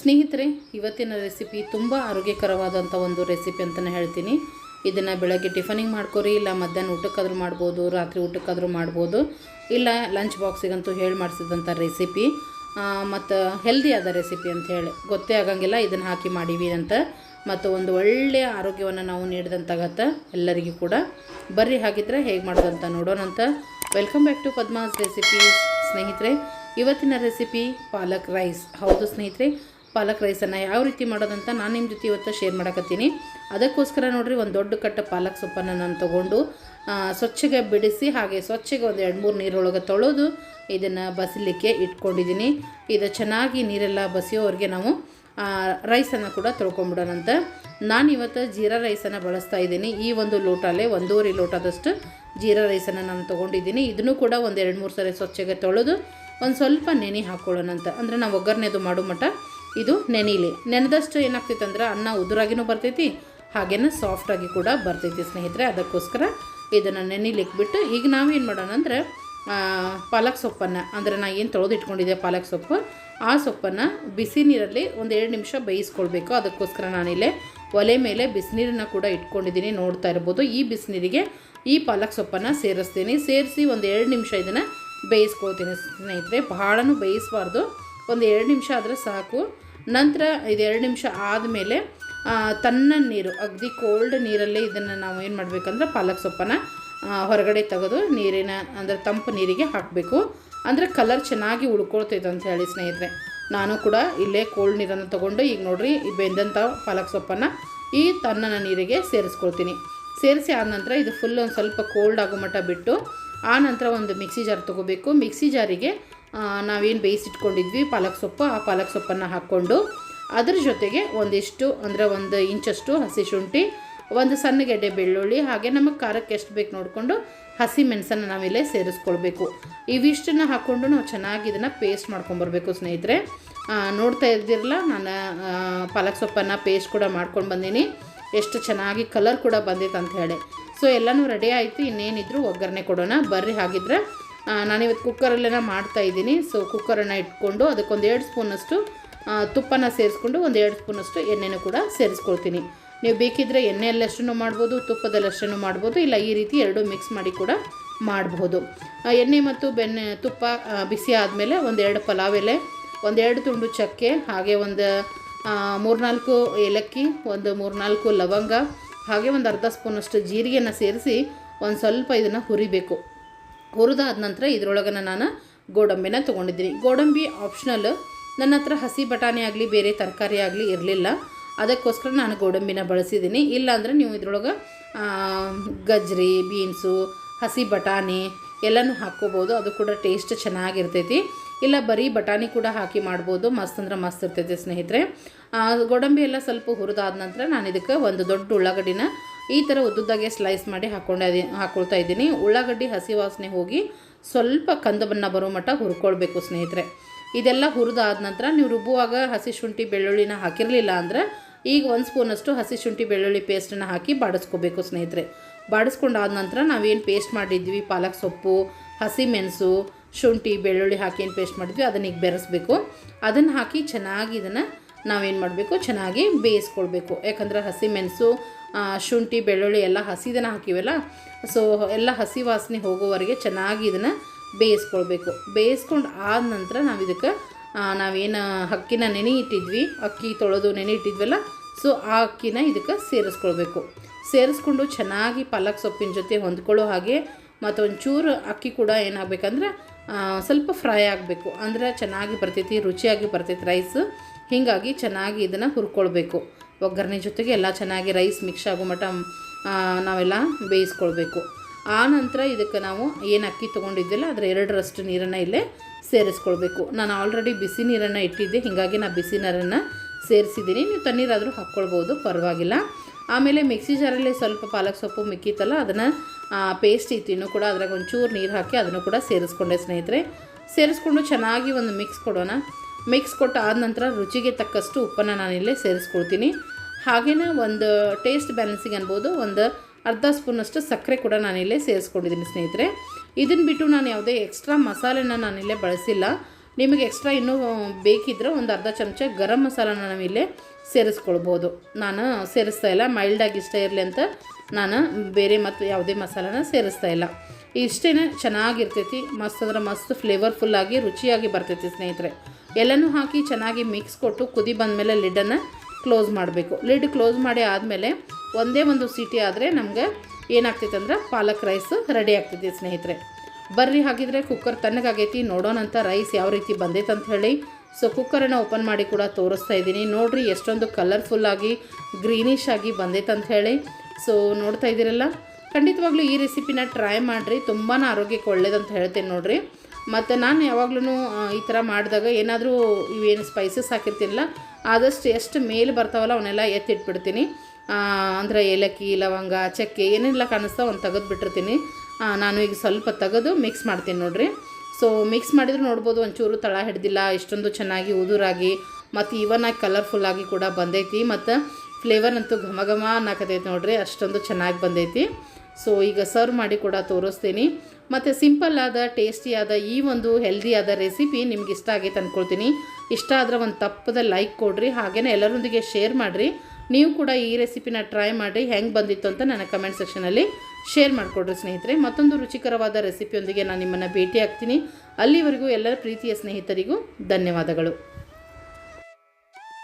ಸ್ನೇಹಿತರೆ, ಇವತ್ತಿನ ರೆಸಿಪಿ ತುಂಬ ಆರೋಗ್ಯಕರವಾದಂಥ ಒಂದು ರೆಸಿಪಿ ಅಂತಲೇ ಹೇಳ್ತೀನಿ. ಇದನ್ನು ಬೆಳಗ್ಗೆ ಟಿಫನಿಗೆ ಮಾಡ್ಕೊರಿ, ಇಲ್ಲ ಮಧ್ಯಾಹ್ನ ಊಟಕ್ಕಾದ್ರೂ ಮಾಡ್ಬೋದು, ರಾತ್ರಿ ಊಟಕ್ಕಾದರೂ ಮಾಡ್ಬೋದು, ಇಲ್ಲ ಲಂಚ್ ಬಾಕ್ಸಿಗಂತೂ ಹೇಳಿ ಮಾಡಿಸಿದಂಥ ರೆಸಿಪಿ ಮತ್ತು ಹೆಲ್ದಿ ಆದ ರೆಸಿಪಿ ಅಂತ ಹೇಳಿ. ಗೊತ್ತೇ ಆಗಂಗಿಲ್ಲ, ಇದನ್ನು ಹಾಕಿ ಮಾಡೀವಿ ಅಂತ. ಮತ್ತು ಒಂದು ಒಳ್ಳೆಯ ಆರೋಗ್ಯವನ್ನು ನಾವು ನೀಡಿದಂತಾಗತ್ತೆ ಎಲ್ಲರಿಗೂ ಕೂಡ. ಬರ್ರಿ ಹಾಗಿದ್ರೆ ಹೇಗೆ ಮಾಡೋದಂತ ನೋಡೋಣಂತ welcome back to Padma's recipe ಸ್ನೇಹಿತರೆ, ಇವತ್ತಿನ ರೆಸಿಪಿ ಪಾಲಕ್ ರೈಸ್ ಹೌದು ಸ್ನೇಹಿತರೆ ಪಾಲಕ್ ರೈಸನ್ನು ಯಾವ ರೀತಿ ಮಾಡೋದಂತ ನಾನು ನಿಮ್ಮ ಜೊತೆ ಇವತ್ತು ಶೇರ್ ಮಾಡಕತ್ತೀನಿ. ಅದಕ್ಕೋಸ್ಕರ ನೋಡಿರಿ ಒಂದು ದೊಡ್ಡ ಕಟ್ಟ ಪಾಲಕ್ ಸೊಪ್ಪನ್ನು ನಾನು ತೊಗೊಂಡು ಸ್ವಚ್ಛಗೆ ಬಿಡಿಸಿ ಹಾಗೆ ಸ್ವಚ್ಛಗೆ ಒಂದು ಎರಡು ಮೂರು ನೀರೊಳಗೆ ತೊಳೆದು ಇದನ್ನು ಬಸಿಲಿಕ್ಕೆ ಇಟ್ಕೊಂಡಿದ್ದೀನಿ ಇದು ಚೆನ್ನಾಗಿ ನೀರೆಲ್ಲ ಬಸಿಯೋವರೆಗೆ ನಾವು ರೈಸನ್ನು ಕೂಡ ತೊಳ್ಕೊಂಬಿಡೋಣಂತ ನಾನು ಇವತ್ತು ಜೀರಾ ರೈಸನ್ನು ಬಳಸ್ತಾ ಇದ್ದೀನಿ. ಈ ಒಂದು ಲೋಟಲ್ಲೇ ಒಂದೂವರೆ ಲೋಟದಷ್ಟು ಜೀರಾ ರೈಸನ್ನು ನಾನು ತೊಗೊಂಡಿದ್ದೀನಿ. ಇದನ್ನು ಕೂಡ ಒಂದು ಎರಡು ಮೂರು ಸರಿ ಸ್ವಚ್ಛಗೆ ತೊಳೆದು ಒಂದು ಸ್ವಲ್ಪ ನೆನೆ ಹಾಕ್ಕೊಳ್ಳೋಣಂತ ಅಂದರೆ ನಾವು ಒಗ್ಗರಣೆದು ಮಾಡೋ ಮಟ್ಟ ಇದು ನೆನೀಲಿ. ನೆನೆದಷ್ಟು ಏನಾಗ್ತೈತೆ ಅಂದ್ರೆ ಅನ್ನ ಉದುರಾಗಿನೂ ಬರ್ತೈತಿ, ಹಾಗೇನೆ ಸಾಫ್ಟಾಗಿ ಕೂಡ ಬರ್ತೈತಿ ಸ್ನೇಹಿತರೆ. ಅದಕ್ಕೋಸ್ಕರ ಇದನ್ನು ನೆನೀಲಿಕ್ಕೆ ಬಿಟ್ಟು ಈಗ ನಾವೇನು ಮಾಡೋಣ ಅಂದರೆ ಪಾಲಕ್ ಸೊಪ್ಪನ್ನು, ಅಂದರೆ ನಾ ಏನು ತೊಳೆದು ಇಟ್ಕೊಂಡಿದ್ದೆ ಪಾಲಕ್ ಸೊಪ್ಪು, ಆ ಸೊಪ್ಪನ್ನು ಬಿಸಿ ನೀರಲ್ಲಿ ಒಂದು ಎರಡು ನಿಮಿಷ ಬೇಯಿಸ್ಕೊಳ್ಬೇಕು. ಅದಕ್ಕೋಸ್ಕರ ನಾನಿಲ್ಲೇ ಒಲೆ ಮೇಲೆ ಬಿಸಿನೀರನ್ನು ಕೂಡ ಇಟ್ಕೊಂಡಿದ್ದೀನಿ, ನೋಡ್ತಾ ಇರ್ಬೋದು. ಈ ಬಿಸಿನೀರಿಗೆ ಈ ಪಾಲಕ್ ಸೊಪ್ಪನ್ನು ಸೇರಿಸ್ತೀನಿ. ಸೇರಿಸಿ ಒಂದು ಎರಡು ನಿಮಿಷ ಇದನ್ನು ಬೇಯಿಸ್ಕೊಳ್ತೀನಿ ಸ್ನೇಹಿತರೆ. ಭಾಳನೂ ಬೇಯಿಸಬಾರ್ದು. ಒಂದು ಎರಡು ನಿಮಿಷ ಆದರೆ ಸಾಕು. ನಂತರ ಇದು ಎರಡು ನಿಮಿಷ ಆದಮೇಲೆ ತನ್ನ ನೀರು, ಅಗದಿ ಕೋಲ್ಡ್ ನೀರಲ್ಲೇ ಇದನ್ನು ನಾವು ಏನು ಮಾಡಬೇಕಂದ್ರೆ ಪಾಲಕ್ ಸೊಪ್ಪನ್ನು ಹೊರಗಡೆ ತೆಗೆದು ನೀರಿನ, ಅಂದರೆ ತಂಪು ನೀರಿಗೆ ಹಾಕಬೇಕು. ಅಂದರೆ ಕಲರ್ ಚೆನ್ನಾಗಿ ಉಳ್ಕೊಳ್ತೈತೆ ಅಂತ ಹೇಳಿ ಸ್ನೇಹಿತರೆ. ನಾನು ಕೂಡ ಇಲ್ಲೇ ಕೋಲ್ಡ್ ನೀರನ್ನು ತೊಗೊಂಡು ಈಗ ನೋಡಿರಿ, ಈ ಬೆಂದಂಥ ಪಾಲಕ್ ಸೊಪ್ಪನ್ನು ಈ ತನ್ನನ ನೀರಿಗೆ ಸೇರಿಸ್ಕೊಳ್ತೀನಿ. ಸೇರಿಸಿ ಆದ ನಂತರ ಇದು ಫುಲ್ ಒಂದು ಸ್ವಲ್ಪ ಕೋಲ್ಡ್ ಆಗೋ ಮಟ್ಟ ಬಿಟ್ಟು, ಆ ನಂತರ ಒಂದು ಮಿಕ್ಸಿ ಜಾರ್ ತೊಗೋಬೇಕು. ಮಿಕ್ಸಿ ಜಾರಿಗೆ ನಾವೇನು ಬೇಯಿಸಿಟ್ಕೊಂಡಿದ್ವಿ ಪಾಲಕ್ ಸೊಪ್ಪು, ಆ ಪಾಲಕ್ ಸೊಪ್ಪನ್ನು ಹಾಕ್ಕೊಂಡು ಅದ್ರ ಜೊತೆಗೆ ಒಂದಿಷ್ಟು, ಅಂದರೆ ಒಂದು ಇಂಚಷ್ಟು ಹಸಿ ಶುಂಠಿ, ಒಂದು ಸಣ್ಣ ಗೆಡ್ಡೆ ಬೆಳ್ಳುಳ್ಳಿ, ಹಾಗೆ ನಮಗೆ ಖಾರಕ್ಕೆ ಎಷ್ಟು ಬೇಕು ನೋಡಿಕೊಂಡು ಹಸಿ ಮೆಣಸನ್ನು ನಾವಿಲ್ಲೇ ಸೇರಿಸ್ಕೊಳ್ಬೇಕು. ಇವಿಷ್ಟನ್ನು ಹಾಕ್ಕೊಂಡು ನಾವು ಚೆನ್ನಾಗಿ ಇದನ್ನು ಪೇಸ್ಟ್ ಮಾಡ್ಕೊಂಬರ್ಬೇಕು ಸ್ನೇಹಿತರೆ. ನೋಡ್ತಾ ಇದ್ದಿರಲ್ಲ ನಾನು ಪಾಲಕ್ ಸೊಪ್ಪನ್ನು ಪೇಸ್ಟ್ ಕೂಡ ಮಾಡ್ಕೊಂಡು ಬಂದೀನಿ. ಎಷ್ಟು ಚೆನ್ನಾಗಿ ಕಲರ್ ಕೂಡ ಬಂದಿತ್ತು ಅಂತ ಹೇಳಿ. ಸೊ ಎಲ್ಲನೂ ರೆಡಿ ಆಯಿತು, ಇನ್ನೇನಿದ್ರು ಒಗ್ಗರಣೆ ಕೊಡೋಣ. ಬರ್ರಿ ಹಾಗಿದ್ರೆ. ನಾನಿವತ್ತು ಕುಕ್ಕರಲ್ಲೇನ ಮಾಡ್ತಾ ಇದ್ದೀನಿ. ಸೊ ಕುಕ್ಕರನ್ನು ಇಟ್ಕೊಂಡು ಅದಕ್ಕೊಂದು ಎರಡು ಸ್ಪೂನಷ್ಟು ತುಪ್ಪನ ಸೇರಿಸ್ಕೊಂಡು ಒಂದು ಎರಡು ಸ್ಪೂನಷ್ಟು ಎಣ್ಣೆನೂ ಕೂಡ ಸೇರಿಸ್ಕೊಳ್ತೀನಿ. ನೀವು ಬೇಕಿದ್ದರೆ ಎಣ್ಣೆಯಲ್ಲಷ್ಟನ್ನು ಮಾಡ್ಬೋದು, ತುಪ್ಪದಲ್ಲಷ್ಟನ್ನು ಮಾಡ್ಬೋದು, ಇಲ್ಲ ಈ ರೀತಿ ಎರಡೂ ಮಿಕ್ಸ್ ಮಾಡಿ ಕೂಡ ಮಾಡಬಹುದು ಎಣ್ಣೆ ಮತ್ತು ಬೆಣ್ಣೆ, ತುಪ್ಪ ಬಿಸಿ ಆದಮೇಲೆ ಒಂದೆರಡು ಪಲಾವ್ ಎಲೆ ಒಂದೆರಡು ತುಂಡು ಚಕ್ಕೆ, ಹಾಗೆ ಒಂದು ಮೂರ್ನಾಲ್ಕು ಏಲಕ್ಕಿ, ಒಂದು ಮೂರ್ನಾಲ್ಕು ಲವಂಗ, ಹಾಗೆ ಒಂದು ಅರ್ಧ ಸ್ಪೂನಷ್ಟು ಜೀರಿಗೆನ ಸೇರಿಸಿ ಒಂದು ಸ್ವಲ್ಪ ಇದನ್ನು ಹುರಿಬೇಕು. ಹುರಿದಾದ ನಂತರ ಇದರೊಳಗೆ ನಾನು ಗೋಡಂಬಿನ ತೊಗೊಂಡಿದ್ದೀನಿ. ಗೋಡಂಬಿ ಆಪ್ಷನಲ್ ನನ್ನ ಹತ್ರ ಹಸಿ ಬಟಾಣಿ ಆಗಲಿ, ಬೇರೆ ತರಕಾರಿ ಆಗಲಿ ಇರಲಿಲ್ಲ. ಅದಕ್ಕೋಸ್ಕರ ನಾನು ಗೋಡಂಬಿನ ಬಳಸಿದ್ದೀನಿ. ಇಲ್ಲಾಂದರೆ ನೀವು ಇದರೊಳಗೆ ಗಜ್ರಿ ಬೀನ್ಸು, ಹಸಿ ಬಟಾಣಿ ಎಲ್ಲನೂ ಹಾಕ್ಕೋಬೋದು. ಅದು ಕೂಡ ಟೇಸ್ಟ್ ಚೆನ್ನಾಗಿರ್ತೈತಿ. ಇಲ್ಲ, ಬರೀ ಬಟಾಣಿ ಕೂಡ ಹಾಕಿ ಮಾಡ್ಬೋದು. ಮಸ್ತ್ ಅಂದ್ರೆ ಮಸ್ತ್ ಇರ್ತೈತೆ ಸ್ನೇಹಿತರೆ. ಗೋಡಂಬಿ ಎಲ್ಲ ಸ್ವಲ್ಪ ಹುರಿದಾದ ನಂತರ ನಾನು ಇದಕ್ಕೆ ಒಂದು ದೊಡ್ಡ ಉಳ್ಳಾಗಡ್ಡಿನ ಈ ಥರ ಉದ್ದುದ್ದಾಗೆ ಸ್ಲೈಸ್ ಮಾಡಿ ಹಾಕ್ಕೊಂಡಿ ಹಾಕ್ಕೊಳ್ತಾ ಇದ್ದೀನಿ. ಉಳ್ಳಾಗಡ್ಡಿ, ಹಸಿ ವಾಸನೆ ಹೋಗಿ ಸ್ವಲ್ಪ ಕಂದು ಬಣ್ಣ ಬರೋ ಮಟ್ಟ ಹುರ್ಕೊಳ್ಬೇಕು ಸ್ನೇಹಿತರೆ. ಇದೆಲ್ಲ ಹುರಿದಾದ ನಂತರ ನೀವು ರುಬ್ಬುವಾಗ ಹಸಿ ಶುಂಠಿ, ಬೆಳ್ಳುಳ್ಳಿನ ಹಾಕಿರಲಿಲ್ಲ ಅಂದ್ರೆ ಈಗ ಒಂದು ಸ್ಪೂನಷ್ಟು ಹಸಿ ಶುಂಠಿ, ಬೆಳ್ಳುಳ್ಳಿ ಪೇಸ್ಟನ್ನು ಹಾಕಿ ಬಾಡಿಸ್ಕೋಬೇಕು ಸ್ನೇಹಿತರೆ. ಬಾಡಿಸ್ಕೊಂಡಾದ ನಂತರ ನಾವೇನು ಪೇಸ್ಟ್ ಮಾಡಿದ್ವಿ? ಪಾಲಕ್ ಸೊಪ್ಪು, ಹಸಿ ಮೆಣಸು, ಶುಂಠಿ, ಬೆಳ್ಳುಳ್ಳಿ ಹಾಕಿ ಏನು ಪೇಸ್ಟ್ ಮಾಡಿದ್ವಿ? ಅದನ್ನ ಈಗ ಬೆರೆಸ್ಬೇಕು. ಅದನ್ನು ಹಾಕಿ ಚೆನ್ನಾಗಿ ಇದನ್ನು ನಾವೇನು ಮಾಡಬೇಕು? ಚೆನ್ನಾಗಿ ಬೇಯಿಸ್ಕೊಳ್ಬೇಕು. ಯಾಕಂದರೆ ಹಸಿ ಮೆಣಸು ಶುಂಠಿ, ಬೆಳ್ಳುಳ್ಳಿ ಎಲ್ಲ ಹಸಿದನ್ನು ಹಾಕಿವಲ್ಲ ಸೊ ಎಲ್ಲ ಹಸಿ ವಾಸನೆ ಹೋಗೋವರೆಗೆ ಚೆನ್ನಾಗಿ ಇದನ್ನು ಬೇಯಿಸ್ಕೊಳ್ಬೇಕು. ಬೇಯಿಸ್ಕೊಂಡು ಆದ ನಂತರ ನಾವು ಇದಕ್ಕೆ ನಾವೇನು ಅಕ್ಕಿನ ನೆನೆ ಇಟ್ಟಿದ್ವಿ, ಅಕ್ಕಿ ತೊಳೆದು ನೆನೆ ಇಟ್ಟಿದ್ವಲ್ಲ ಸೊ ಆ ಅಕ್ಕಿನ ಇದಕ್ಕೆ ಸೇರಿಸ್ಕೊಳ್ಬೇಕು. ಸೇರಿಸ್ಕೊಂಡು ಚೆನ್ನಾಗಿ ಪಾಲಕ್ ಸೊಪ್ಪಿನ ಜೊತೆ ಹೊಂದ್ಕೊಳ್ಳೋ ಹಾಗೆ ಮತ್ತು ಒಂಚೂರು ಅಕ್ಕಿ ಕೂಡ ಏನಾಗಬೇಕಂದ್ರೆ ಸ್ವಲ್ಪ ಫ್ರೈ ಆಗಬೇಕು. ಅಂದರೆ ಚೆನ್ನಾಗಿ ಬರ್ತೈತಿ, ರುಚಿಯಾಗಿ ಬರ್ತೈತಿ ರೈಸ್ ಹೀಗಾಗಿ ಚೆನ್ನಾಗಿ ಇದನ್ನು ಹುರ್ಕೊಳ್ಬೇಕು. ಒಗ್ಗರಣೆ ಜೊತೆಗೆ ಎಲ್ಲ ಚೆನ್ನಾಗಿ ರೈಸ್ ಮಿಕ್ಸ್ ಆಗೋ ಮಟ್ಟ ನಾವೆಲ್ಲ ಬೇಯಿಸ್ಕೊಳ್ಬೇಕು. ಆ ನಂತರ ಇದಕ್ಕೆ ನಾವು ಏನು ಅಕ್ಕಿ ತೊಗೊಂಡಿದ್ದಿಲ್ಲ, ಅದರ ಎರಡರಷ್ಟು ನೀರನ್ನು ಇಲ್ಲೇ ಸೇರಿಸ್ಕೊಳ್ಬೇಕು. ನಾನು ಆಲ್ರೆಡಿ ಬಿಸಿ ನೀರನ್ನು ಇಟ್ಟಿದ್ದೆ, ಹೀಗಾಗಿ ನಾನು ಬಿಸಿ ನೀರನ್ನು ಸೇರಿಸಿದ್ದೀನಿ. ನೀವು ತಣ್ಣೀರಾದರೂ ಹಾಕ್ಕೊಳ್ಬೋದು, ಪರವಾಗಿಲ್ಲ. ಆಮೇಲೆ ಮಿಕ್ಸಿ ಜಾರಲ್ಲಿ ಸ್ವಲ್ಪ ಪಾಲಕ್ ಸೊಪ್ಪು ಮಿಕ್ಕಿತ್ತಲ್ಲ, ಅದನ್ನು ಪೇಸ್ಟ್ ಇತ್ತು ಇನ್ನೂ ಕೂಡ ಅದ್ರಾಗ ಒಂಚೂರು ನೀರು ಹಾಕಿ ಅದನ್ನು ಕೂಡ ಸೇರಿಸ್ಕೊಂಡೆ ಸ್ನೇಹಿತರೆ. ಸೇರಿಸ್ಕೊಂಡು ಚೆನ್ನಾಗಿ ಒಂದು ಮಿಕ್ಸ್ ಕೊಡೋಣ. ಮಿಕ್ಸ್ ಕೊಟ್ಟು ಆದ ನಂತರ ರುಚಿಗೆ ತಕ್ಕಷ್ಟು ಉಪ್ಪನ್ನು ನಾನಿಲ್ಲೇ ಸೇರಿಸ್ಕೊಳ್ತೀನಿ ಹಾಗೆಯೇ ಒಂದು ಟೇಸ್ಟ್ ಬ್ಯಾಲೆನ್ಸಿಗೆ ಅನ್ಬೋದು, ಒಂದು ಅರ್ಧ ಸ್ಪೂನಷ್ಟು ಸಕ್ಕರೆ ಕೂಡ ನಾನಿಲ್ಲೇ ಸೇರಿಸ್ಕೊಂಡಿದ್ದೀನಿ ಸ್ನೇಹಿತರೆ. ಇದನ್ನು ಬಿಟ್ಟು ನಾನು ಯಾವುದೇ ಎಕ್ಸ್ಟ್ರಾ ಮಸಾಲೆನ ನಾನಿಲ್ಲೇ ಬಳಸಿಲ್ಲ. ನಿಮಗೆ ಎಕ್ಸ್ಟ್ರಾ ಇನ್ನೂ ಬೇಕಿದ್ರೆ ಒಂದು ಅರ್ಧ ಚಮಚ ಗರಂ ಮಸಾಲಾನ ನಾವಿಲ್ಲೇ ಸೇರಿಸ್ಕೊಳ್ಬೋದು. ನಾನು ಸೇರಿಸ್ತಾ ಇಲ್ಲ ಮೈಲ್ಡಾಗಿ ಇಷ್ಟ ಇರಲಿ ಅಂತ ನಾನು ಬೇರೆ ಮತ್ತು ಯಾವುದೇ ಮಸಾಲಾನ ಸೇರಿಸ್ತಾ ಇಲ್ಲ. ಇಷ್ಟೇ ಚೆನ್ನಾಗಿರ್ತೈತಿ, ಮಸ್ತ್ ಅಂದ್ರೆ ಮಸ್ತ್ ಫ್ಲೇವರ್ಫುಲ್ಲಾಗಿ ರುಚಿಯಾಗಿ ಬರ್ತೈತಿ ಸ್ನೇಹಿತರೆ. ಎಲ್ಲನೂ ಹಾಕಿ ಚೆನ್ನಾಗಿ ಮಿಕ್ಸ್ ಕೊಟ್ಟು ಕುದಿ ಬಂದಮೇಲೆ ಲಿಡ್ಡನ್ನು ಕ್ಲೋಸ್ ಮಾಡಬೇಕು. ಲಿಡ್ ಕ್ಲೋಸ್ ಮಾಡಿ ಆದಮೇಲೆ ಒಂದೇ ಒಂದು ಸಿಟಿ ಆದರೆ ನಮಗೆ ಏನಾಗ್ತೈತೆ ಅಂದ್ರೆ ಪಾಲಕ್ ರೈಸ್ ರೆಡಿ ಆಗ್ತೈತಿ ಸ್ನೇಹಿತರೆ. ಬರ್ರಿ, ಹಾಗಿದ್ರೆ ಕುಕ್ಕರ್ ತಣ್ಣಗಾಗೈತಿ ನೋಡೋಣಂತ ರೈಸ್ ಯಾವ ರೀತಿ ಬಂದೈತೆ ಅಂತ ಹೇಳಿ. ಸೊ ಕುಕ್ಕರನ್ನು ಓಪನ್ ಮಾಡಿ ಕೂಡ ತೋರಿಸ್ತಾ ಇದ್ದೀನಿ. ನೋಡಿರಿ, ಎಷ್ಟೊಂದು ಕಲರ್ಫುಲ್ಲಾಗಿ ಗ್ರೀನಿಶ್ ಆಗಿ ಬಂದೈತೆ ಅಂತ ಹೇಳಿ. ಸೊ ನೋಡ್ತಾ ಇದ್ದೀರಲ್ಲ? ಖಂಡಿತವಾಗ್ಲೂ ಈ ರೆಸಿಪಿನ ಟ್ರೈ ಮಾಡಿರಿ. ತುಂಬಾ ಆರೋಗ್ಯಕ್ಕೆ ಒಳ್ಳೇದಂತ ಹೇಳ್ತೇನೆ ನೋಡ್ರಿ. ಮತ್ತು ನಾನು ಯಾವಾಗ್ಲೂ ಈ ಥರ ಮಾಡಿದಾಗ ಏನಾದರೂ ಇವೇನು ಸ್ಪೈಸಸ್ ಹಾಕಿರ್ತೀನಲ್ಲ, ಆದಷ್ಟು ಎಷ್ಟು ಮೇಲೆ ಬರ್ತಾವಲ್ಲ ಅವನ್ನೆಲ್ಲ ಎತ್ತಿಟ್ಬಿಡ್ತೀನಿ. ಅಂದರೆ ಏಲಕ್ಕಿ, ಲವಂಗ, ಚಕ್ಕೆ ಏನೆಲ್ಲ ಕಾಣಿಸ್ತಾ ಒಂದು ತೆಗೆದು ಬಿಟ್ಟಿರ್ತೀನಿ ನಾನು ಈಗ ಸ್ವಲ್ಪ ತೆಗೆದು ಮಿಕ್ಸ್ ಮಾಡ್ತೀನಿ ನೋಡಿರಿ. ಸೊ ಮಿಕ್ಸ್ ಮಾಡಿದ್ರೆ ನೋಡ್ಬೋದು ಒಂಚೂರು ತಳ ಹಿಡ್ದಿಲ್ಲ, ಇಷ್ಟೊಂದು ಚೆನ್ನಾಗಿ ಉದುರಾಗಿ, ಮತ್ತು ಇವನಾಗಿ ಕಲರ್ಫುಲ್ಲಾಗಿ ಕೂಡ ಬಂದೈತಿ. ಮತ್ತು ಫ್ಲೇವರ್ ಅಂತೂ ಘಮ ಘಮ ಅನ್ನಕತೈತಿ ನೋಡಿರಿ, ಅಷ್ಟೊಂದು ಚೆನ್ನಾಗಿ ಬಂದೈತಿ. ಸೊ ಈಗ ಸರ್ವ್ ಮಾಡಿ ಕೂಡ ತೋರಿಸ್ತೀನಿ. ಮತ್ತು ಸಿಂಪಲ್ ಆದ ಟೇಸ್ಟಿಯಾದ ಈ ಒಂದು ಹೆಲ್ದಿಯಾದ ರೆಸಿಪಿ ನಿಮ್ಗೆ ಇಷ್ಟ ಆಗೈತೆ ಅಂದ್ಕೊಳ್ತೀನಿ ಇಷ್ಟ ಆದರೆ ಒಂದು ತಪ್ಪದ ಲೈಕ್ ಕೊಡ್ರಿ ಹಾಗೆಯೇ ಎಲ್ಲರೊಂದಿಗೆ ಶೇರ್ ಮಾಡಿರಿ. ನೀವು ಕೂಡ ಈ ರೆಸಿಪಿನ ಟ್ರೈ ಮಾಡಿರಿ ಹೆಂಗೆ ಬಂದಿತ್ತು ಅಂತ ನನ್ನ ಕಮೆಂಟ್ ಸೆಕ್ಷನಲ್ಲಿ ಶೇರ್ ಮಾಡಿಕೊಡ್ರಿ ಸ್ನೇಹಿತರೆ. ಮತ್ತೊಂದು ರುಚಿಕರವಾದ ರೆಸಿಪಿಯೊಂದಿಗೆ ನಾನು ನಿಮ್ಮನ್ನು ಭೇಟಿ ಆಗ್ತೀನಿ ಅಲ್ಲಿವರೆಗೂ ಎಲ್ಲರ ಪ್ರೀತಿಯ ಸ್ನೇಹಿತರಿಗೂ ಧನ್ಯವಾದಗಳು.